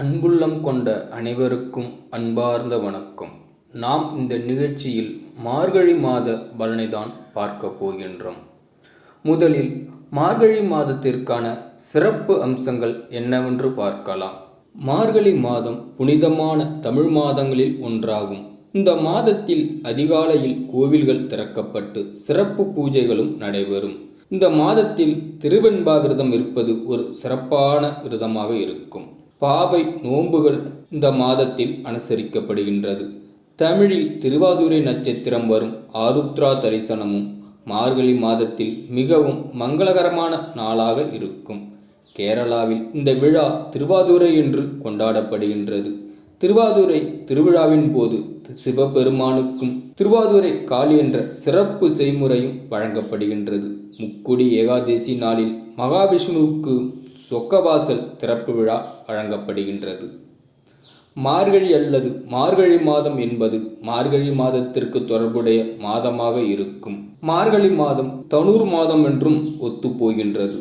அன்புள்ளம் கொண்ட அனைவருக்கும் அன்பார்ந்த வணக்கம். நாம் இந்த நிகழ்ச்சியில் மார்கழி மாத பலனைதான் பார்க்க போகின்றோம். முதலில் மார்கழி மாதத்திற்கான சிறப்பு அம்சங்கள் என்னவென்று பார்க்கலாம். மார்கழி மாதம் புனிதமான தமிழ் மாதங்களில் ஒன்றாகும். இந்த மாதத்தில் அதிகாலையில் கோவில்கள் திறக்கப்பட்டு சிறப்பு பூஜைகளும் நடைபெறும். இந்த மாதத்தில் திருவெண்பா விரதம் இருப்பது ஒரு சிறப்பான விரதமாக இருக்கும். பாவை நோன்புகள் இந்த மாதத்தில் அனுசரிக்கப்படுகின்றது. தமிழில் திருவாதுரை நட்சத்திரம் வரும் ஆருத்ரா தரிசனமும் மார்கழி மாதத்தில் மிகவும் மங்களகரமான நாளாக இருக்கும். கேரளாவில் இந்த விழா திருவாதுரை என்று கொண்டாடப்படுகின்றது. திருவாதுரை திருவிழாவின் போது சிவபெருமானுக்கும் திருவாதுரை காளி என்ற சிறப்பு செய்முறையும் வழங்கப்படுகின்றது. முக்குடி ஏகாதசி நாளில் மகாவிஷ்ணுவுக்கு சொக்கவாசல் திறப்பு விழா வழங்கப்படுகின்றது. மார்கழி அல்லது மார்கழி மாதம் என்பது மார்கழி மாதத்திற்கு தொடர்புடைய மாதமாக இருக்கும். மார்கழி மாதம் தனூர் மாதம் என்றும் ஒத்துப்போகின்றது.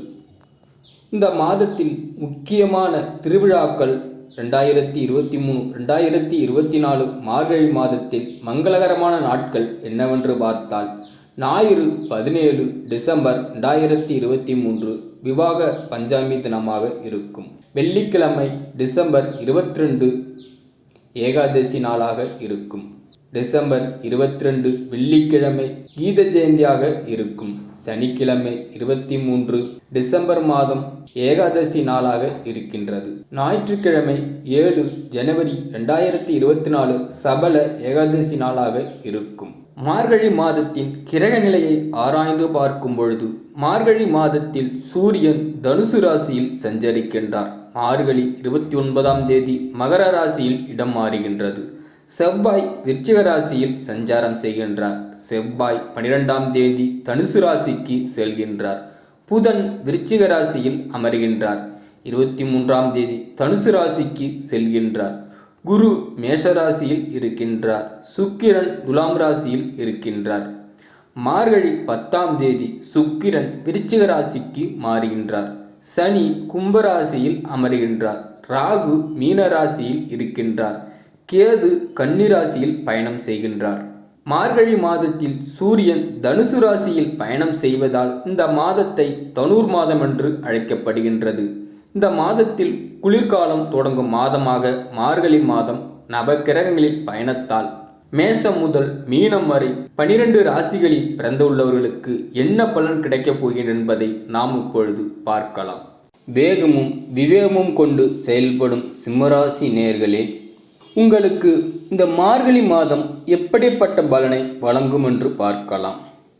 இந்த மாதத்தில் முக்கியமான திருவிழாக்கள் ரெண்டாயிரத்தி இருபத்தி மூணு ரெண்டாயிரத்தி இருபத்தி நாலு மார்கழி மாதத்தில் மங்களகரமான நாட்கள் என்னவென்று பார்த்தால் ஞாயிறு பதினேழு டிசம்பர் ரெண்டாயிரத்தி இருபத்தி மூன்று விவாக பஞ்சாமி தினமாக இருக்கும். வெள்ளிக்கிழமை டிசம்பர் இருபத்தி ரெண்டு ஏகாதசி நாளாக இருக்கும். டிசம்பர் இருபத்தி ரெண்டு வெள்ளிக்கிழமை கீத ஜெயந்தியாக இருக்கும். சனிக்கிழமை இருபத்தி மூன்று டிசம்பர் மாதம் ஏகாதசி நாளாக இருக்கின்றது. ஞாயிற்றுக்கிழமை ஏழு ஜனவரி ரெண்டாயிரத்தி இருபத்தி நாலு சபல ஏகாதசி நாளாக இருக்கும். மார்கழி மாதத்தின் கிரக நிலையை ஆராய்ந்து பார்க்கும் பொழுது மார்கழி மாதத்தில் சூரியன் தனுசு ராசியில் சஞ்சரிக்கின்றார். மார்கழி இருபத்தி ஒன்பதாம் தேதி மகர ராசியில் இடம் மாறுகின்றது. செவ்வாய் விருச்சிக ராசியில் சஞ்சாரம் செய்கின்றார். செவ்வாய் பனிரெண்டாம் தேதி தனுசு ராசிக்கு செல்கின்றார். புதன் விருச்சிக ராசியில் அமர்கின்றார். இருபத்தி மூன்றாம் தேதி தனுசு ராசிக்கு செல்கின்றார். குரு மேஷராசியில் இருக்கின்றார். சுக்கிரன் துலாம் ராசியில் இருக்கின்றார். மார்கழி பத்தாம் தேதி சுக்கிரன் விருச்சிக ராசிக்கு மாறுகின்றார். சனி கும்பராசியில் அமர்கின்றார். ராகு மீன ராசியில் இருக்கின்றார். கேது கன்னிராசியில் பயணம் செய்கின்றார். மார்கழி மாதத்தில் சூரியன் தனுசு ராசியில் பயணம் செய்வதால் இந்த மாதத்தை தனூர் மாதம் என்று அழைக்கப்படுகின்றது. இந்த மாதத்தில் குளிர்காலம் தொடங்கும் மாதமாக மார்கழி மாதம் நவக்கிரகங்களில் பயணத்தால் மேஷம் முதல் மீனம் வரை பனிரெண்டு ராசிகளில் பிறந்துள்ளவர்களுக்கு என்ன பலன் கிடைக்கப் போகிறது என்பதை நாம் இப்பொழுது பார்க்கலாம். வேகமும் விவேகமும் கொண்டு செயல்படும் சிம்மராசி நேர்களே உங்களுக்கு இந்த மார்கழி மாதம் எப்படிப்பட்ட பலனை வழங்கும் என்று பார்க்கலாம்.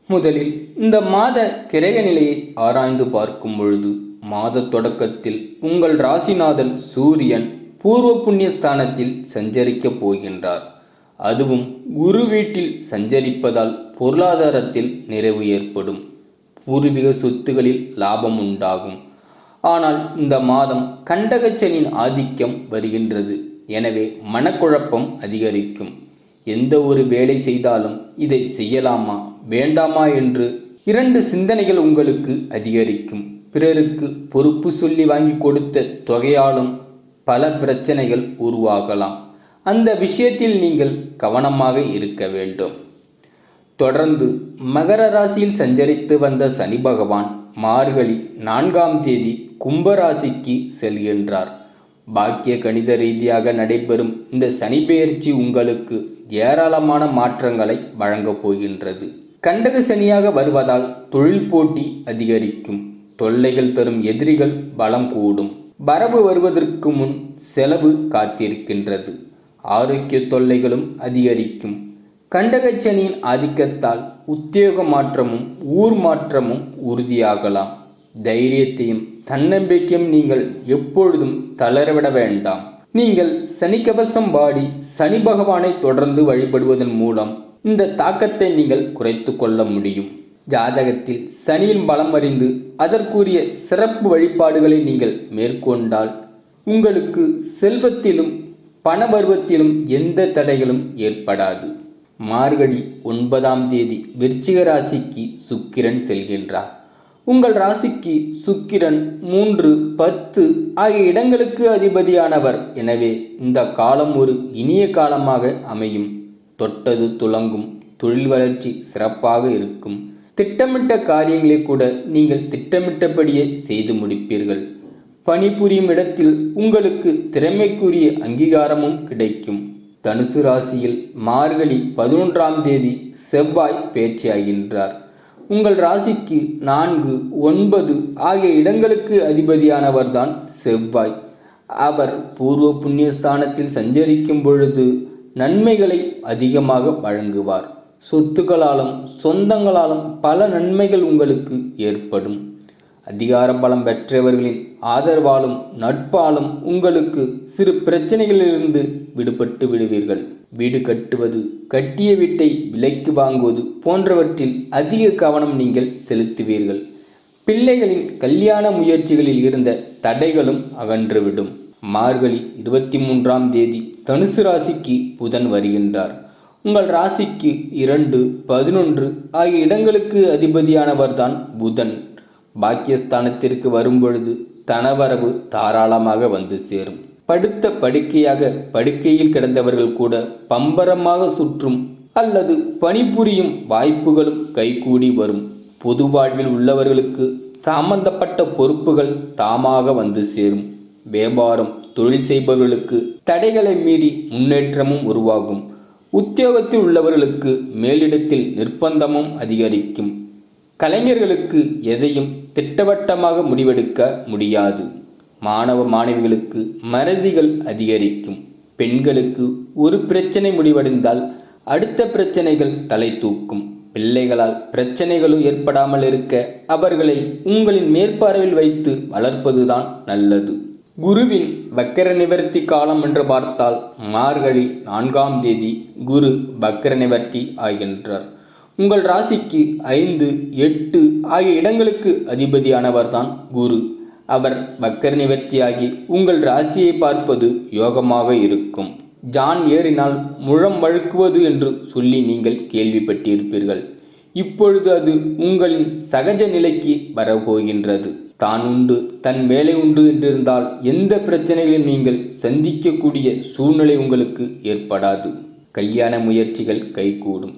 முதலில் இந்த மாத கிரக நிலையை ஆராய்ந்து பார்க்கும் பொழுது மாத தொடக்கத்தில் உங்கள் ராசிநாதன் சூரியன் பூர்வ புண்ணிய ஸ்தானத்தில் சஞ்சரிக்கப் போகின்றார். அதுவும் குரு வீட்டில் சஞ்சரிப்பதால் பொருளாதாரத்தில் நிறைவு ஏற்படும். பூர்வீக சொத்துகளில் லாபம் உண்டாகும். ஆனால் இந்த மாதம் கண்டகச்சனின் ஆதிக்கம் வருகின்றது. எனவே மனக்குழப்பம் அதிகரிக்கும். எந்த ஒரு வேலை செய்தாலும் இதை செய்யலாமா வேண்டாமா என்று இரண்டு சிந்தனைகள் உங்களுக்கு அதிகரிக்கும். பிறருக்கு பொறுப்பு சொல்லி வாங்கி கொடுத்த தொகையாலும் பல பிரச்சனைகள் உருவாகலாம். அந்த விஷயத்தில் நீங்கள் கவனமாக இருக்க வேண்டும். தொடர்ந்து மகர ராசியில் சஞ்சரித்து வந்த சனி பகவான் மார்கழி நான்காம் தேதி கும்பராசிக்கு செல்கின்றார். பாக்கிய கணித ரீதியாக நடைபெறும் இந்த சனி பெயர்ச்சி உங்களுக்கு ஏராளமான மாற்றங்களை வழங்கப் போகின்றது. கண்டக சனியாக வருவதால் தொழில் போட்டி அதிகரிக்கும். தொல்லைகள் தரும் எதிரிகள் பலம் கூடும். வரவு வருவதற்கு முன் செலவு காத்திருக்கின்றது. ஆரோக்கிய தொல்லைகளும் அதிகரிக்கும். கண்டகச்சனியின் ஆதிக்கத்தால் உத்தியோக மாற்றமும் ஊர் மாற்றமும் உறுதியாகலாம். தைரியத்தையும் தன்னம்பிக்கையும் நீங்கள் எப்பொழுதும் தளரவிட வேண்டாம். நீங்கள் சனிக்கவசம் பாடி சனி பகவானை தொடர்ந்து வழிபடுவதன் மூலம் இந்த தாக்கத்தை நீங்கள் குறைத்து கொள்ள முடியும். ஜாதகத்தில் சனியின் பலம் அறிந்து அதற்குரிய சிறப்பு வழிபாடுகளை நீங்கள் மேற்கொண்டால் உங்களுக்கு செல்வத்திலும் பணபருவத்திலும் எந்த தடைகளும் ஏற்படாது. மார்கழி ஒன்பதாம் தேதி விருச்சிக ராசிக்கு சுக்கிரன் செல்கின்றார். உங்கள் ராசிக்கு சுக்கிரன் மூன்று பத்து ஆகிய இடங்களுக்கு அதிபதியானவர். எனவே இந்த காலம் ஒரு இனிய காலமாக அமையும். தொட்டது துலங்கும் தொழில் வளர்ச்சி சிறப்பாக இருக்கும். திட்டமிட்ட காரியங்களை கூட நீங்கள் திட்டமிட்டபடியே செய்து முடிப்பீர்கள். பணிபுரியும் இடத்தில் உங்களுக்கு திறமைக்குரிய அங்கீகாரமும் கிடைக்கும். தனுசு ராசியில் மார்கழி பதினொன்றாம் தேதி செவ்வாய் பேச்சியாகின்றார். உங்கள் ராசிக்கு நான்கு ஒன்பது ஆகிய இடங்களுக்கு அதிபதியானவர்தான் செவ்வாய். அவர் பூர்வ புண்ணியஸ்தானத்தில் சஞ்சரிக்கும் பொழுது நன்மைகளை அதிகமாக வழங்குவார். சொத்துக்களாலும் சொந்தங்களாலும் பல நன்மைகள் உங்களுக்கு ஏற்படும். அதிகார பலம் பெற்றவர்களின் ஆதரவாலும் நட்பாலும் உங்களுக்கு சிறு பிரச்சனைகளிலிருந்து விடுபட்டு விடுவீர்கள். வீடு கட்டுவது கட்டிய வீட்டை விலைக்கு வாங்குவது போன்றவற்றில் அதிக கவனம் நீங்கள் செலுத்துவீர்கள். பிள்ளைகளின் கல்யாண முயற்சிகளில் இருந்த தடைகளும் அகன்றுவிடும். மார்கழி இருபத்தி மூன்றாம் தேதி தனுசு ராசிக்கு புதன் வருகின்றார். உங்கள் ராசிக்கு இரண்டு பதினொன்று ஆகிய இடங்களுக்கு அதிபதியானவர்தான் புதன். பாக்கியஸ்தானத்திற்கு வரும்பொழுது தனவரவு தாராளமாக வந்து சேரும். படுத்த படுக்கையாக படுக்கையில் கிடந்தவர்கள் கூட பம்பரமாக சுற்றும் அல்லது பணிபுரியும் வாய்ப்புகளும் கைகூடி வரும். பொது வாழ்வில் உள்ளவர்களுக்கு சம்பந்தப்பட்ட பொறுப்புகள் தாமாக வந்து சேரும். வியாபாரம் தொழில் செய்பவர்களுக்கு தடைகளை மீறி முன்னேற்றமும் உருவாகும். உத்தியோகத்தில் உள்ளவர்களுக்கு மேலிடத்தில் நிர்பந்தமும் அதிகரிக்கும். கலைஞர்களுக்கு எதையும் திட்டவட்டமாக முடிவெடுக்க முடியாது. மாணவ மாணவிகளுக்கு மறதிகள் அதிகரிக்கும். பெண்களுக்கு ஒரு பிரச்சனை முடிவடைந்தால் அடுத்த பிரச்சனைகள் தலை தூக்கும். பிள்ளைகளால் பிரச்சனைகளும் ஏற்படாமல் இருக்க அவர்களை உங்களின் மேற்பார்வையில் வைத்து வளர்ப்பதுதான் நல்லது. குருவின் வக்கர நிவர்த்தி காலம் என்று பார்த்தால் மார்கழி நான்காம் தேதி குரு வக்கர நிவர்த்தி ஆகின்றார். உங்கள் ராசிக்கு ஐந்து எட்டு ஆகிய இடங்களுக்கு அதிபதியானவர்தான் குரு. அவர் வக்கர நிவர்த்தியாகி உங்கள் ராசியை பார்ப்பது யோகமாக இருக்கும். ஜான் ஏறினால் முழம் வழுக்குவது என்று சொல்லி நீங்கள் கேள்விப்பட்டிருப்பீர்கள். இப்பொழுது அது உங்களின் சகஜ நிலைக்கு வரப்போகின்றது. தான் உண்டு தன் வேலை உண்டு என்றிருந்தால் எந்த பிரச்சனைகளையும் நீங்கள் சந்திக்கக்கூடிய சூழ்நிலை உங்களுக்கு ஏற்படாது. கல்யாண முயற்சிகள் கைகூடும்.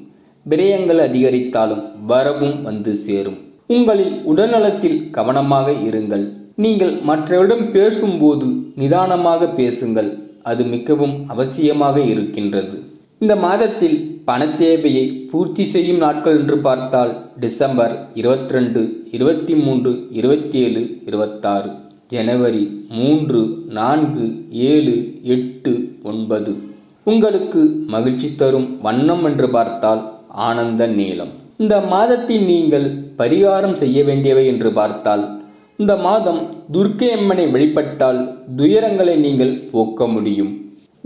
விரயங்கள் அதிகரித்தாலும் வரவும் வந்து சேரும். உங்களின் உடல்நலத்தில் கவனமாக இருங்கள். நீங்கள் மற்றவரிடம் பேசும்போது நிதானமாக பேசுங்கள். அது மிகவும் அவசியமாக இருக்கின்றது. இந்த மாதத்தில் பணத்தேவையை பூர்த்தி செய்யும் நாட்கள் என்று பார்த்தால் டிசம்பர் இருபத்தி ரெண்டு இருபத்தி மூன்று இருபத்தி ஏழு இருபத்தாறு ஜனவரி மூன்று நான்கு ஏழு எட்டு ஒன்பது. உங்களுக்கு மகிழ்ச்சி தரும் வண்ணம் என்று பார்த்தால் ஆனந்த நீளம். இந்த மாதத்தில் நீங்கள் பரிகாரம் செய்ய வேண்டியவை என்று பார்த்தால் இந்த மாதம் துர்க்கை அம்மனை வழிபட்டால் துயரங்களை நீங்கள் போக்க முடியும்.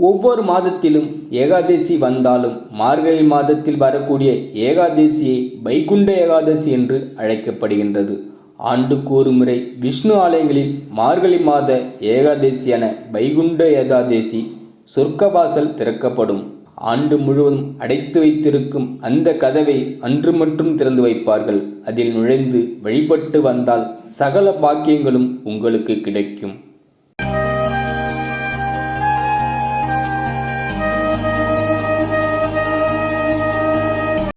ஒவ்வொரு மாதத்திலும் ஏகாதசி வந்தாலும் மார்கழி மாதத்தில் வரக்கூடிய ஏகாதசியை வைகுண்ட ஏகாதசி என்று அழைக்கப்படுகின்றது. ஆண்டுக்கு ஒரு முறை விஷ்ணு ஆலயங்களில் மார்கழி மாத ஏகாதசியான வைகுண்ட ஏகாதசி சொர்க்கவாசல் திறக்கப்படும். ஆண்டு முழுவதும் அடைத்து வைத்திருக்கும் அந்த கதவை அன்று மட்டும் திறந்து வைப்பார்கள். அதில் நுழைந்து வழிபட்டு வந்தால் சகல பாக்கியங்களும் உங்களுக்கு கிடைக்கும்.